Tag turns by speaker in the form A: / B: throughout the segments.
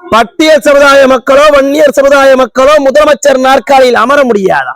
A: பட்டியல் சமுதாய மக்களோ வன்னியர் சமுதாய மக்களோ முதலமைச்சர் நாற்காலியில் அமர முடியாதா?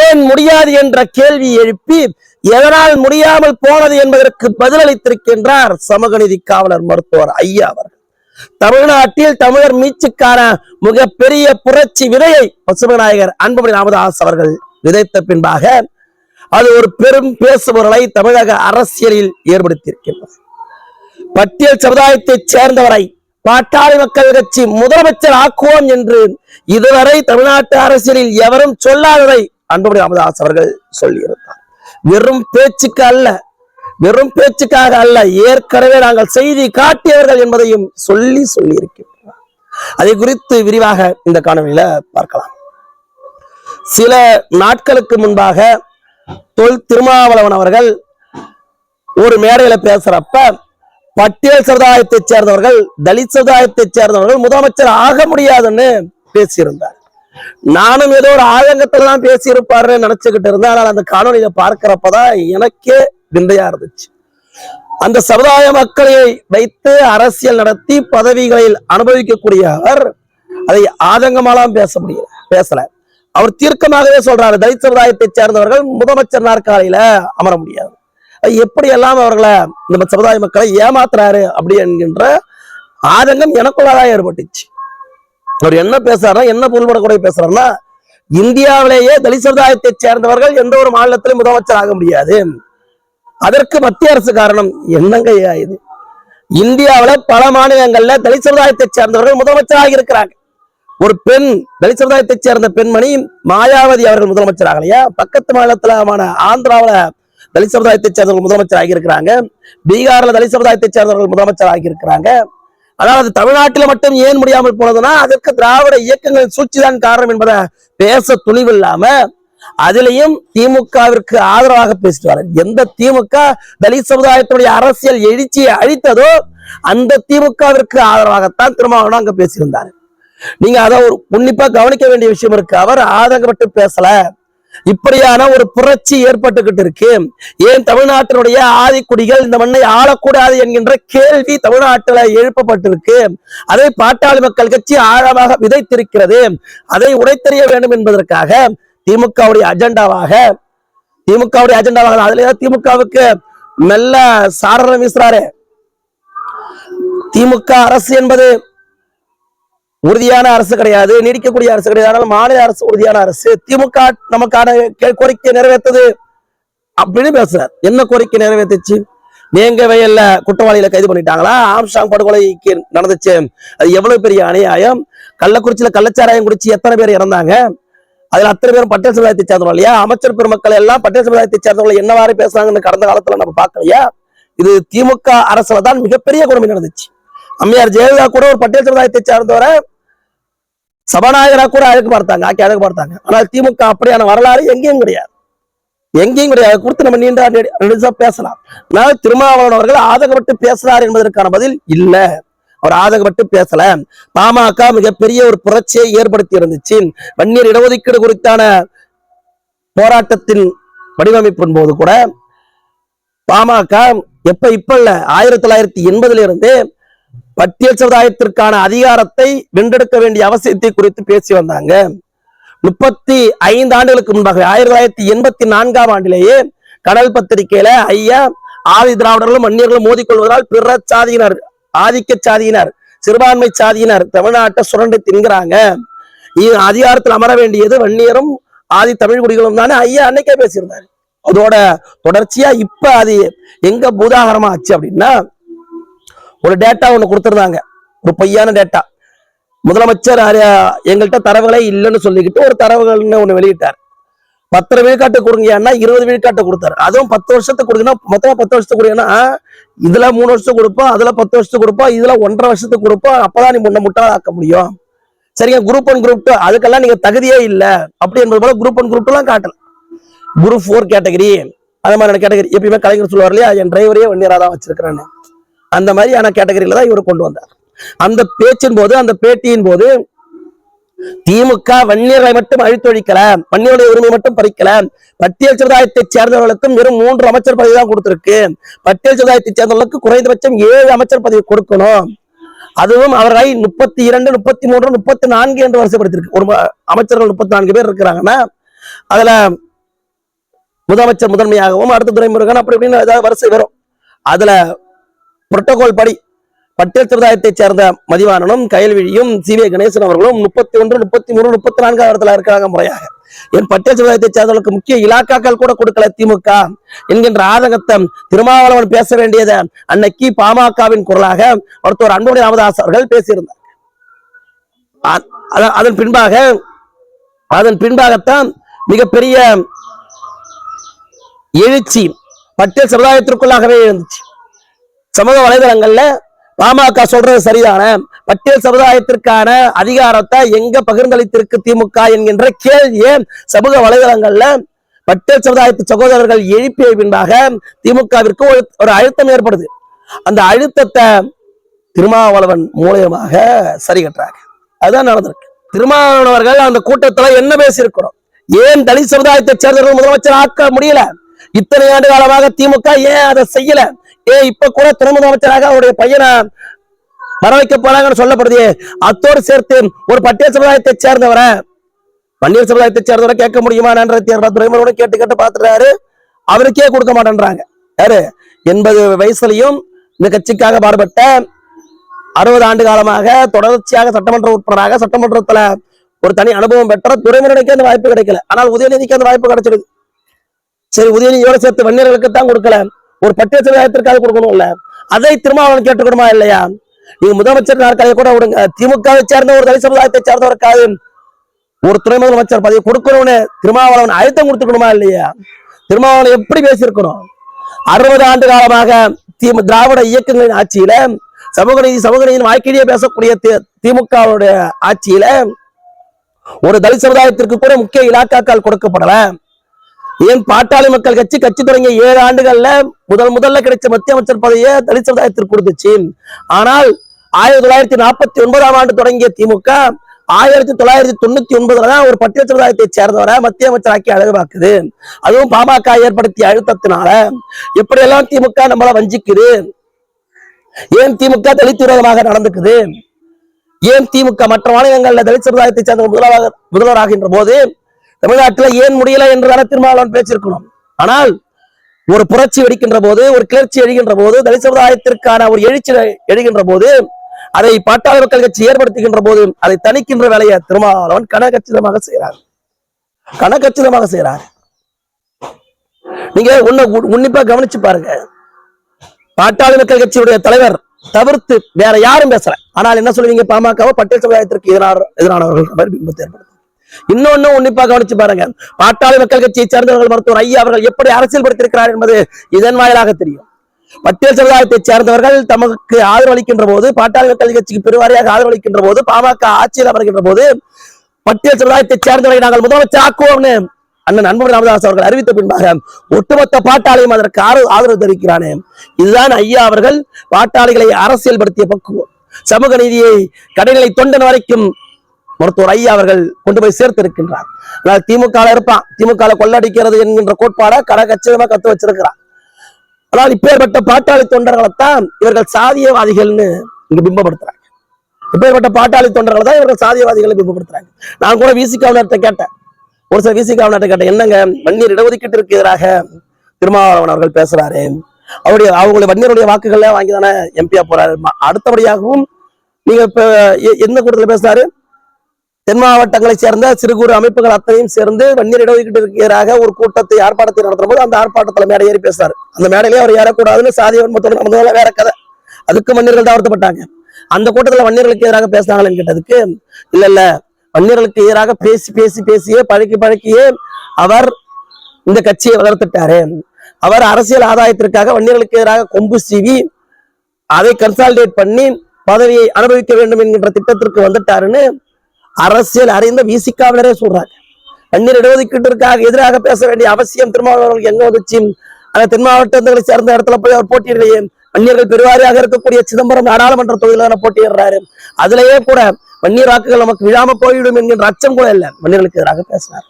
A: ஏன் முடியாது என்ற கேள்வி எழுப்பி எதனால் முடியாமல் போனது என்பதற்கு பதிலளித்திருக்கின்றார் சமூக நீதி காவலர் மருத்துவர் ஐயா அவர்கள். தமிழ்நாட்டில் தமிழர் மீட்சிக்கான மிகப்பெரிய புரட்சி விதையை பசுமநாயகர் அன்புமணி ராமதாஸ் அவர்கள் விதைத்த பின்பாக அது ஒரு பெரும் பேசுபொருளை தமிழக அரசியலில் ஏற்படுத்தியிருக்கின்றது. பட்டியல் சமுதாயத்தைச் சேர்ந்தவரை பாட்டாளி மக்கள் கட்சி முதலமைச்சர் ஆக்குவோம் என்று இதுவரை தமிழ்நாட்டு அரசியலில் எவரும் சொல்லாததை அன்புடைய ராமதாஸ் அவர்கள் சொல்லியிருந்தார். வெறும் பேச்சுக்கு அல்ல வெறும் பேச்சுக்காக அல்ல ஏற்கனவே நாங்கள் செய்தி காட்டியவர்கள் என்பதையும் சொல்லி சொல்லியிருக்கின்றனர் அதை குறித்து விரிவாக இந்த காணொலியில பார்க்கலாம். சில நாட்களுக்கு முன்பாக தொல் திருமாவளவன் அவர்கள் ஒரு மேடையில பேசுறப்ப பட்டியல் சமுதாயத்தைச் சேர்ந்தவர்கள் தலித் சமுதாயத்தைச் சேர்ந்தவர்கள் முதலமைச்சர் ஆக முடியாதுன்னு பேசியிருந்தார். நானும் ஏதோ ஒரு ஆதங்கத்துல பேசியிருப்பாருன்னு நினைச்சுக்கிட்டு இருந்தேன். ஆனால் அந்த காணொலியில பார்க்கிறப்பதான் எனக்கே விந்தையா இருந்துச்சு. அந்த சமுதாய மக்களை வைத்து அரசியல் நடத்தி பதவிகளில் அனுபவிக்கக்கூடிய அவர் அதை ஆதங்கமாலாம் பேச முடியல பேசல. அவர் தீர்க்கமாகவே சொல்றாரு தலித் சமுதாயத்தைச் சேர்ந்தவர்கள் முதலமைச்சர் நாற்காலியில அமர முடியாது. எப்படியெல்லாம் எப்படி அவர்களை நம்ம சமுதாய மக்களை ஏமாத்துறாரு அப்படி என்கின்ற ஆதங்கம் எனக்குள்ளதான் ஏற்பட்டுச்சு. அவர் என்ன பேசுறாருன்னா என்ன பொருள்படக்கூடிய பேசுறாருன்னா இந்தியாவிலேயே தலித் சமுதாயத்தை சேர்ந்தவர்கள் எந்த ஒரு மாநிலத்திலும் முதலமைச்சர் ஆக முடியாது. அதற்கு மத்திய அரசு காரணம் என்னங்க இது? இந்தியாவுல பல மாநிலங்கள்ல தலித் சமுதாயத்தை சேர்ந்தவர்கள் முதலமைச்சராக இருக்கிறாங்க. ஒரு பெண் தலித் சமுதாயத்தை சேர்ந்த பெண்மணி மாயாவதி அவர்கள் முதலமைச்சர் ஆகலையா? பக்கத்து மாநிலத்திலமான ஆந்திராவுல தலித் சமுதாயத்தைச் சேர்ந்தவர்கள் முதலமைச்சர் ஆகியிருக்கிறாங்க. பீகார்ல தலித் சமுதாயத்தைச் சேர்ந்தவர்கள் முதலமைச்சர் ஆகியிருக்கிறாங்க. அதாவது தமிழ்நாட்டில் மட்டும் ஏன் முடியாமல் போனதுன்னா அதற்கு திராவிட இயக்கங்களின் சூழ்ச்சிதான் காரணம் என்பதை பேச துணிவு இல்லாம அதிலையும் திமுகவிற்கு ஆதரவாக பேசிட்டு வர எந்த திமுக தலித் சமுதாயத்துடைய அரசியல் எழுச்சியை அழித்ததோ அந்த திமுகவிற்கு ஆதரவாகத்தான் திருமாவளவன் அங்க பேசியிருந்தார். நீங்க அதை ஒரு உன்னிப்பா கவனிக்க வேண்டிய விஷயம் இருக்கு. அவர் ஆதங்கப்பட்டு பேசல. இப்படியான ஒரு புரட்சி ஏற்பட்டுக்கிட்டு இருக்கு. ஏன் தமிழ்நாட்டினுடைய ஆதிக்குடிகள் இந்த மண்ணை ஆளக்கூடாது என்கின்ற கேள்வி தமிழ்நாட்டில் எழுப்பப்பட்டிருக்கு. அதை பாட்டாளி மக்கள் கட்சி ஆழமாக விதைத்திருக்கிறது. அதை உடைத்தெறிய வேண்டும் என்பதற்காக திமுகவுடைய அஜெண்டாவாக திமுகவுடைய அஜெண்டாவாக அதுல திமுகவுக்கு மெல்ல சாரணம் வீசுறாரு. திமுக அரசு என்பது உறுதியான அரசு கிடையாது நீடிக்கக்கூடிய அரசு கிடையாது. ஆனால் மாநில அரசு உறுதியான அரசு. திமுக நமக்கான கே- கோரிக்கை நிறைவேற்றது அப்படின்னு பேசுறார். என்ன கோரிக்கை நிறைவேற்றுச்சு? வேங்க வயல்ல குற்றவாளிகளை கைது பண்ணிட்டாங்களா? ஆம்ஸ்டாங் படுகொலைக்கு நடந்துச்சு. அது எவ்வளவு பெரிய அநியாயம்? கள்ளக்குறிச்சியில கள்ளச்சாராயம் குடிச்சு எத்தனை பேர் இறந்தாங்க? அதுல அத்தனை பேரும் பட்டேல் சமுதாயத்தை சேர்ந்தவங்க இல்லையா? அமைச்சர் பெருமக்கள் எல்லாம் பட்டேல் சமுதாயத்தை என்ன என்னவாறு பேசுறாங்கன்னு கடந்த காலத்துல நம்ம பார்க்கலையா? இது திமுக அரசுல தான் மிகப்பெரிய கொடுமை நடந்துச்சு. அம்மையார் ஜெயலலிதா கூட ஒரு பட்டியல் சமுதாயத்தை சார்ந்தவரை சபாநாயகராக கூட அழைக்க பார்த்தாங்க ஆக்கி அழைக்க பார்த்தாங்க ஆனால் திமுக அப்படியான வரலாறு எங்கேயும் கிடையாது. எங்கேயும் கிடையாது. குறித்து நம்ம நீண்டா நெடுசா பேசலாம். நான் திருமாவளவன் அவர்கள் ஆதகப்பட்டு பேசுறார் என்பதற்கான பதில் இல்ல. அவர் ஆதகப்பட்டு பேசல. பாமக மிகப்பெரிய ஒரு புரட்சியை ஏற்படுத்தி இருந்துச்சு. வன்னியர் இடஒதுக்கீடு குறித்தான போராட்டத்தின் வடிவமைப்பின் போது கூட பாமக எப்ப இப்ப இல்ல ஆயிரத்தி தொள்ளாயிரத்தி எண்பதுல இருந்து பட்டியல் சமுதாயத்திற்கான அதிகாரத்தை வென்றெடுக்க வேண்டிய அவசியத்தை குறித்து பேசி வந்தாங்க. முப்பத்தி ஐந்து ஆண்டுகளுக்கு முன்பாக ஆயிரத்தி தொள்ளாயிரத்தி எண்பத்தி நான்காம் ஆண்டிலேயே கடல் பத்திரிகையில ஐயா ஆதி திராவிடர்களும் அந்நியர்களும் மோதிக்கொள்வதால் பிற சாதியினர் ஆதிக்க சாதியினர் சிறுபான்மை சாதியினர் தமிழ்நாட்டை சுரண்டு தின்கிறாங்க. அதிகாரத்தில் அமர வேண்டியது வன்னியரும் ஆதி தமிழ் குடிகளும் தானே. ஐயா அன்னைக்கே பேசியிருந்தாரு. அதோட தொடர்ச்சியா இப்ப அது எங்க பூதாகரமா ஆச்சு அப்படின்னா ஒரு டேட்டா ஒன்று கொடுத்துருந்தாங்க. ஒரு பொய்யான டேட்டா முதலமைச்சர் எங்கள்கிட்ட தரவுகளே இல்லைன்னு சொல்லிக்கிட்டு ஒரு தரவுகள்னு ஒண்ணு வெளியிட்டார். பத்தரை விழுக்காட்டு கொடுங்கன்னா இருபது விழுக்காட்டு கொடுத்தாரு. அதுவும் பத்து வருஷத்துக்கு கொடுங்கன்னா மொத்தமா பத்து வருஷத்துக்கு கொடுங்கன்னா இதுல மூணு வருஷத்துக்கு கொடுப்போம் அதுல பத்து வருஷத்துக்கு கொடுப்போம் இதுல ஒன்றரை வருஷத்துக்கு கொடுப்போம் அப்பதான் நீ முன்ன முட்டாளாக்க முடியும். சரிங்க குரூப் ஒன் குரூப் டூ அதுக்கெல்லாம் நீங்க தகுதியே இல்ல. அப்படி என்பது போல குரூப் ஒன் குரூப் எல்லாம் காட்டல. குரூப் ஃபோர் கேட்டகரி அது மாதிரியான கேட்டகரி எப்பயுமே கலைஞர் சொல்லுவார் இல்லையா என் டிரைவரையே வன்னியரா தான் வச்சிருக்கிறேன்னு. அந்த மாதிரியான கேட்டகரியில தான் இவர் கொண்டு வந்தார். அந்த பேச்சின் போது அந்த பேட்டியின் போது திமுக வன்னியர்களை மட்டும் அழித்தொழிக்கல வன்னியருடைய உரிமை மட்டும் பறிக்கல. பட்டியல் சமுதாயத்தை சேர்ந்தவர்களுக்கும் வெறும் மூன்று அமைச்சர் பதவி தான் கொடுத்திருக்கு. பட்டியல் சமுதாயத்தை சேர்ந்தவர்களுக்கு குறைந்தபட்சம் ஏழு அமைச்சர் பதவி கொடுக்கணும். அதுவும் அவர்களை முப்பத்தி இரண்டு முப்பத்தி மூன்று முப்பத்தி நான்கு என்று வரிசைப்படுத்திருக்கு ஒரு அமைச்சர்கள் முப்பத்தி நான்கு பேர் இருக்கிறாங்கன்னா அதுல முதலமைச்சர் முதன்மையாகவும் அடுத்த துறைமுருகன் அப்படி இப்படின்னு ஏதாவது வரிசை வரும். அதுல புரோட்டோகால் படி பட்டேல் சமுதாயத்தைச் சேர்ந்த மதிவாணனும் கயல்விழியும் சி வி கணேசன் அவர்களும் முப்பத்தி ஒன்று முப்பத்தி மூணு முப்பத்தி நான்காவது இடத்துல இருக்கிறாங்க முறையாக. என் பட்டேல் சமுதாயத்தைச் சேர்ந்தவர்களுக்கு முக்கிய இலாக்காக்கள் கூட கொடுக்கல திமுக என்கின்ற ஆதங்கத்தை திருமாவளவன் பேச வேண்டியதை அன்னைக்கு பாமகவின் குரலாக மருத்துவர் அன்புடைய ராமதாஸ் அவர்கள் பேசியிருந்தார். அதன் பின்பாக அதன் பின்பாகத்தான் மிகப்பெரிய எழுச்சி பட்டேல் சமுதாயத்திற்குள்ளாகவே இருந்துச்சு சமூக வலைதளங்கள்ல பாமக சொல்றது சரிதான? பட்டியல் சமுதாயத்திற்கான அதிகாரத்தை எங்க பகிர்ந்தளித்திருக்கு திமுக என்கின்ற கேள்வியை சமூக வலைதளங்கள்ல பட்டியல் சமுதாயத்து சகோதரர்கள் எழுப்பிய பின்பாக திமுகவிற்கு ஒரு ஒரு அழுத்தம் ஏற்படுது. அந்த அழுத்தத்தை திருமாவளவன் மூலியமாக சரி கட்டுறாங்க. அதுதான் நடந்திருக்கு. திருமாவளவர்கள் அந்த கூட்டத்துல என்ன பேசியிருக்கிறோம்? ஏன் தலித் சமுதாயத்தை சேர்ந்தவர்கள் முதலமைச்சர் ஆக்க முடியல? இத்தனை ஆண்டு காலமாக திமுக ஏன் அதை செய்யல? ஏ இப்ப கூட துணை முதலமைச்சராக அவருடைய பையனை வர வைக்க போறாங்கன்னு சொல்லப்படுது. அத்தோடு சேர்த்து ஒரு பட்டியல் சமுதாயத்தை சேர்ந்தவரை பன்னீர் சமுதாயத்தை சேர்ந்தவரை கேட்க முடியுமா என்ற துறைமுறை கேட்டு கேட்டு பாத்துறாரு அவருக்கே கொடுக்க மாட்டேன்றாங்க. யாரு? எண்பது வயசுலயும் இந்த கட்சிக்காக பாடுபட்ட அறுபது ஆண்டு காலமாக தொடர்ச்சியாக சட்டமன்ற உறுப்பினராக சட்டமன்றத்துல ஒரு தனி அனுபவம் பெற்ற துறைமுறைக்கு அந்த வாய்ப்பு கிடைக்கல. ஆனால் உதயநிதிக்கு அந்த வாய்ப்பு கிடைச்சிருக்கு சரி உதயநிதியோட சேர்த்து வன்னியர்களுக்கு தான் கொடுக்கல. ஒரு பட்டிய சமுதாயத்திற்காக கொடுக்கணும்ல? அதை திருமாவளவன் கேட்டுக்கணுமா இல்லையா? நீங்க முதலமைச்சர் நாற்காலியை கூட விடுங்க. திமுகவை சேர்ந்த ஒரு தலை சமுதாயத்தை சேர்ந்தவருக்காக ஒரு துணை முதலமைச்சர் பதவி கொடுக்கணும்னு திருமாவளவன் அழுத்தம் கொடுத்துக்கணுமா இல்லையா? திருமாவளவன் எப்படி பேசியிருக்கணும் அறுபது ஆண்டு காலமாக திமு திராவிட இயக்கங்களின் ஆட்சியில சமூக நீதி சமூக நீதியின் வாழ்க்கையிலேயே பேசக்கூடிய தி- திமுகவுடைய ஆட்சியில ஒரு தலித் சமுதாயத்திற்கு கூட முக்கிய இலாக்காக்கள் கொடுக்கப்படல. ஏன் பாட்டாளி மக்கள் கட்சி கட்சி தொடங்கிய ஏழு ஆண்டுகள்ல முதல் முதல்ல கிடைச்ச மத்திய அமைச்சர் பதவியை தலித் சமுதாயத்திற்கு கொடுத்துச்சு. ஆனால் ஆயிரத்தி தொள்ளாயிரத்தி நாற்பத்தி ஒன்பதாம் ஆண்டு தொடங்கிய திமுக ஆயிரத்தி தொள்ளாயிரத்தி தொண்ணூத்தி ஒன்பதுல தான் ஒரு பட்டியல் சமுதாயத்தை சேர்ந்தவரை மத்திய அமைச்சராக்கி அழகுபாக்குது அதுவும் பாமக ஏற்படுத்திய அழுத்தத்தினால எப்படியெல்லாம் திமுக நம்மள வஞ்சிக்குது? ஏன் திமுக தலித் விரோதமாக நடந்துக்குது? ஏன் திமுக மற்ற மாநிலங்களில் தலித் சமுதாயத்தை சேர்ந்த முதல்வராக முதல்வராகின்ற போது தமிழ்நாட்டுல ஏன் முடியல என்று தானே திருமாவளவன் பேச்சிருக்கணும் ஆனால் ஒரு புரட்சி வெடிக்கின்ற போது ஒரு கிளர்ச்சி எழுகின்ற போது தலித் சமுதாயத்திற்கான ஒரு எழுச்சி எழுகின்ற போது அதை பாட்டாளி மக்கள் கட்சி ஏற்படுத்துகின்ற போது அதை தணிக்கின்ற வேலையை திருமாவளவன் கனகச்சிதமாக செய்கிறார். கனகச்சிதமாக செய்கிறார். நீங்க உன்னை உன்னிப்பா கவனிச்சு பாருங்க. பாட்டாளி மக்கள் கட்சியுடைய தலைவர் தவிர்த்து வேற யாரும் பேசல. ஆனால் என்ன சொல்லுவீங்க? பாமகவோ பட்டியல் சமுதாயத்திற்கு எதிரான எதிரானவர்கள் பிம்பத்தை ஏற்படுத்த இன்னொன்னு உன்னிப்பா கவனிச்சு பாருங்க. பாட்டாளி மக்கள் கட்சியை சேர்ந்தவர்கள் மருத்துவர் ஐயா அவர்கள் எப்படி அரசியல் படுத்திருக்கிறார் என்பது இதன் வாயிலாக தெரியும். பட்டியல் சமுதாயத்தை சேர்ந்தவர்கள் தமக்கு ஆதரவு அளிக்கின்ற போது பாட்டாளி மக்கள் கட்சிக்கு பெருவாரியாக ஆதரவு அளிக்கின்ற போது பாமக ஆட்சியில் அமர்கின்ற போது பட்டியல் சமுதாயத்தை சேர்ந்தவரை நாங்கள் முதலமைச்சர் ஆக்குவோம்னு அண்ணன் அன்புமணி ராமதாஸ் அவர்கள் அறிவித்த பின்பாக ஒட்டுமொத்த பாட்டாளியும் அதற்கு ஆறு- ஆதரவு தெரிவிக்கிறானே. இதுதான் ஐயா அவர்கள் பாட்டாளிகளை அரசியல் படுத்திய பக்குவம். சமூக நீதியை கடைநிலை தொண்டன் வரைக்கும் மருத்துவர் ஐயா அவர்கள் கொண்டு போய் சேர்த்திருக்கின்றார். ஆனால் திமுக இருப்பான். திமுக கொள்ளடிக்கிறது என்கின்ற கோட்பாடை கட கச்சிதமா கத்து வச்சிருக்கிறான் ஆனால் இப்பேற்பட்ட பாட்டாளி தொண்டர்களைத்தான் இவர்கள் சாதியவாதிகள்னு இங்கு பிம்பப்படுத்துறாங்க. இப்பேற்பட்ட பாட்டாளி தொண்டர்களை தான் இவர்கள் சாதியவாதிகளை பிம்பப்படுத்துறாங்க. நான் கூட விசி கவர்னர்கிட்ட கேட்டேன். ஒரு சில விசி கவர்னர்கிட்ட கேட்டேன். என்னங்க வன்னியர் இடஒதுக்கீட்டிற்கு எதிராக திருமாவளவன் அவர்கள் பேசுறாரு. அவருடைய அவங்களுடைய வன்னியருடைய வாக்குகளை வாங்கி தானே எம்பியா போறாரு. அடுத்தபடியாகவும் நீங்க இப்ப எ- எந்த கூட்டத்தில் பேசுறாரு? தென் மாவட்டங்களைச் சேர்ந்த சிறு குறு அமைப்புகள் அத்தனையும் சேர்ந்து வன்னியர் இடஒதுக்கீட்டிற்கு எதிராக ஒரு கூட்டத்தை ஆர்ப்பாட்டத்தை நடத்தும் போது அந்த ஆர்ப்பாட்டத்தில் மேடை ஏறி பேசினார் அந்த மேடையிலே அவர் ஏறக்கூடாதுன்னு சாதி வன்மத்தோடு நடந்ததால வேற கதை. அதுக்கு வன்னியர்கள் தான் வருத்தப்பட்டாங்க. அந்த கூட்டத்துல வன்னியர்களுக்கு எதிராக பேசுனாங்கன்னு கேட்டதுக்கு இல்ல இல்ல. வன்னியர்களுக்கு எதிராக பேசி பேசி பேசியே பழக்கி பழக்கியே அவர் இந்த கட்சியை வளர்த்துட்டாரு. அவர் அரசியல் ஆதாயத்திற்காக வன்னியர்களுக்கு எதிராக கொம்பு சீவி அதை கன்சாலிடேட் பண்ணி பதவியை அனுபவிக்க வேண்டும் என்கின்ற திட்டத்திற்கு வந்துட்டாருன்னு அரசியல் அறிந்த விசிகாவினரே சொல்றாங்க. வன்னியர் இடஒதுக்கீட்டிற்காக எதிராக பேச வேண்டிய அவசியம் திருமாவளவர்களுக்கு எங்க வந்துச்சு? அந்த தென் மாவட்டங்களை சேர்ந்த இடத்துல போய் அவர் போட்டியிடலையே. வன்னியர்கள் பெருவாரியாக இருக்கக்கூடிய சிதம்பரம் நாடாளுமன்ற தொகுதியில போட்டியிடுறாரு. அதுலயே கூட வன்னியர் வாக்குகள் நமக்கு விழாம போய்விடும் என்கின்ற அச்சம் கூட இல்லை. வன்னியர்களுக்கு எதிராக பேசினார்.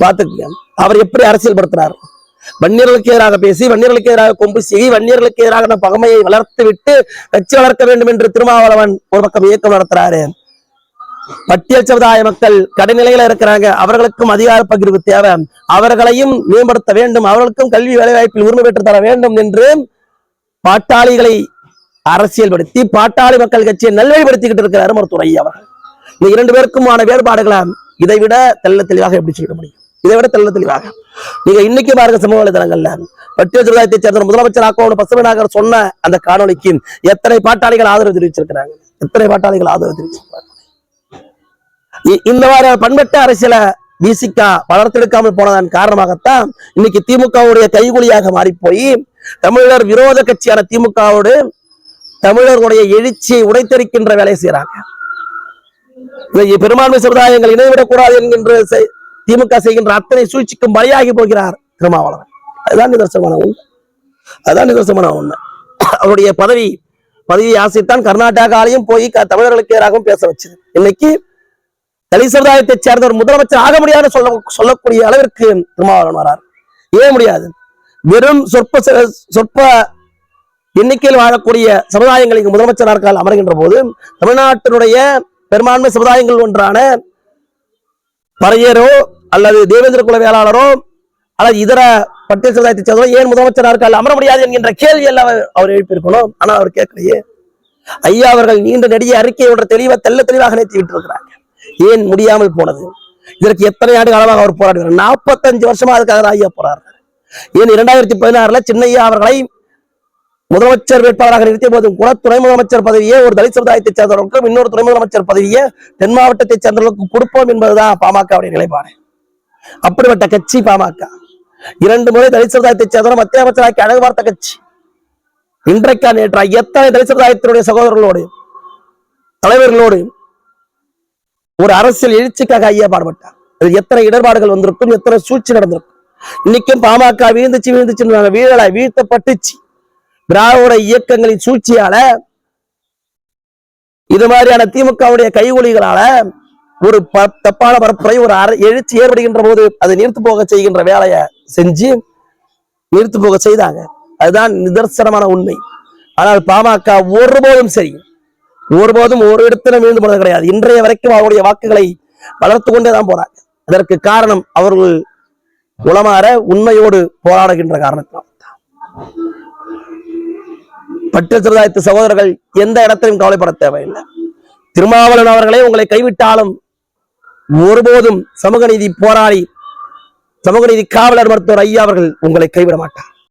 A: பாத்துக்கங்க அவர் எப்படி அரசியல் படுத்துறாரு? வன்னியர்களுக்கு எதிராக பேசி வன்னியர்களுக்கு எதிராக கொம்பு செய்தி வன்னியர்களுக்கு எதிராக பகமையை வளர்த்து விட்டு கட்சி வளர்க்க வேண்டும் என்று திருமாவளவன் ஒரு பக்கம் இயக்கம் நடத்துறாரு. பட்டியல் சமுதாய மக்கள் கடைநிலையில இருக்கிறாங்க. அவர்களுக்கும் அதிகார பகிர்வு தேவை. அவர்களையும் மேம்படுத்த வேண்டும். அவர்களுக்கும் கல்வி வேலைவாய்ப்பில் உரிமை பெற்று தர வேண்டும் என்று பாட்டாளிகளை அரசியல்படுத்தி பாட்டாளி மக்கள் கட்சியை நல்வழிப்படுத்திக்கிட்டு இருக்கிறார் மருத்துவரை அவர்கள். இந்த இரண்டு பேருக்குமான வேறுபாடுகளை இதை விட தெல்ல தெளிவாக எப்படி சொல்ல முடியும்? இதை விட தெல்ல தெளிவாக. நீங்க இன்னைக்கு பாருங்க சமூக வலைதளங்கள்ல. பட்டியல் சமுதாயத்தை சேர்ந்த முதலமைச்சர் ஆக்கோன்னு பசுமநாகர் சொன்ன அந்த காணொலிக்கு எத்தனை பாட்டாளிகள் ஆதரவு தெரிவிச்சிருக்கிறாங்க? எத்தனை பாட்டாளிகள் ஆதரவு தெரிவிச்சிருக்கிறாங்க? இந்த மாதிரி பண்பட்ட அரசியலை விசிகா வளர்த்தெடுக்காமல் போனதன் காரணமாகத்தான் இன்னைக்கு திமுகவுடைய கைகூலியாக மாறிப்போய் தமிழர் விரோத கட்சியான திமுகவோடு தமிழர்களுடைய எழுச்சியை உடைத்தெறிக்கின்ற வேலையை செய்யறாங்க பெரும்பான்மை சமுதாயங்கள் இணைவிடக்கூடாது என்கின்ற செய்- திமுக செய்கின்ற அத்தனை சூழ்ச்சிக்கும் பலியாகி போகிறார் திருமாவளவன். அதுதான் நிதர்சனமான உண்மை. அதுதான் நிதர்சனமான உண்மை. அவருடைய பதவி பதவி ஆசைத்தான் கர்நாடகாலையும் போய் தமிழர்களுக்கு எதிராகவும் பேச வச்சது. இன்னைக்கு தலித் சமுதாயத்தை சேர்ந்த ஒரு முதலமைச்சர் ஆக முடியாது சொல்ல சொல்லக்கூடிய அளவிற்கு திருமாவளவன் வரார். ஏன் முடியாது? வெறும் சொற்ப சொற்ப எண்ணிக்கையில் வாழக்கூடிய சமுதாயங்கள் இங்கு முதலமைச்சர் நாற்கால் அமர்கின்ற போது தமிழ்நாட்டினுடைய பெரும்பான்மை சமுதாயங்கள் ஒன்றான பறையரோ அல்லது தேவேந்திர குல வேளாளரோ அல்லது இதர பட்டியல் சமுதாயத்தை சேர்ந்தோ ஏன் முதலமைச்சர் நாற்கால் அமர முடியாது என்கின்ற கேள்வி எல்லாம் அவர் அவர் எழுப்பியிருக்கணும். ஆனால் அவர் கேட்கலையே. ஐயா அவர்கள் நீண்ட நெடிய அறிக்கை ஒன்று தெளிவா தெல்ல தெளிவாக நிறுத்தி விட்டிருக்கிறாங்க ஏன் முடியாமல் போனது? இதற்கு எத்தனை ஆண்டு காலமாக அவர் போராடுகிறார் நாற்பத்தஞ்சு வருஷமா அதுக்காக ஐயா போராடுறார். ஏன் இரண்டாயிரத்தி பதினாறுல சின்னையா அவர்களை முதலமைச்சர் வேட்பாளராக நிறுத்திய போதும் கூட துணை முதலமைச்சர் பதவியே ஒரு தலித் சமுதாயத்தை சேர்ந்தவர்களுக்கும் இன்னொரு துணை முதலமைச்சர் பதவியே தென் மாவட்டத்தை சேர்ந்தவர்களுக்கு கொடுப்போம் என்பதுதான் பாமகவுடைய நிலைப்பாடு. அப்படிப்பட்ட கட்சி பாமக. இரண்டு முறை தலித் சமுதாயத்தை சேர்ந்தவர் மத்திய அமைச்சராக்கி அழகு பார்த்த கட்சி. இன்றைக்கா நேற்றா எத்தனை தலித் சமுதாயத்தினுடைய சகோதரர்களோடு தலைவர்களோடு ஒரு அரசியல் எழுச்சிக்காக ஐயா பாடுபட்டார். அது எத்தனை இடர்பாடுகள் வந்திருக்கும் எத்தனை சூழ்ச்சி நடந்திருக்கும். இன்னைக்கும் பாமக வீழ்ந்துச்சு வீழ்ந்துச்சு வீழல வீழ்த்தப்பட்டுச்சு. திராவிட இயக்கங்களின் சூழ்ச்சியால இது மாதிரியான திமுகவுடைய கைகொலிகளால ஒரு ப- தப்பான பரப்புரை ஒரு எழுச்சி ஏற்படுகின்ற போது அதை நிறுத்து போக செய்கின்ற வேலையை செஞ்சு நிறுத்து போக செய்தாங்க. அதுதான் நிதர்சனமான உண்மை. ஆனால் பாமக ஒருபோதும் சரி ஒருபோதும் ஒரு இடத்துல வீழ்ந்து போனது கிடையாது. இன்றைய வரைக்கும் அவருடைய வாக்குகளை வளர்த்து கொண்டே தான் போறாங்க. அதற்கு காரணம் அவர்கள் உளமாற உண்மையோடு போராடுகின்ற காரணத்தினால். பட்டியல் சமுதாயத்து சகோதரர்கள் எந்த இடத்திலும் கவலைப்பட தேவையில்லை. திருமாவளவன் அவர்களே உங்களை கைவிட்டாலும் ஒருபோதும் சமூக நீதி போராளி சமூக நீதி காவலர் மருத்துவர் ஐயா அவர்கள் உங்களை கைவிட மாட்டார்.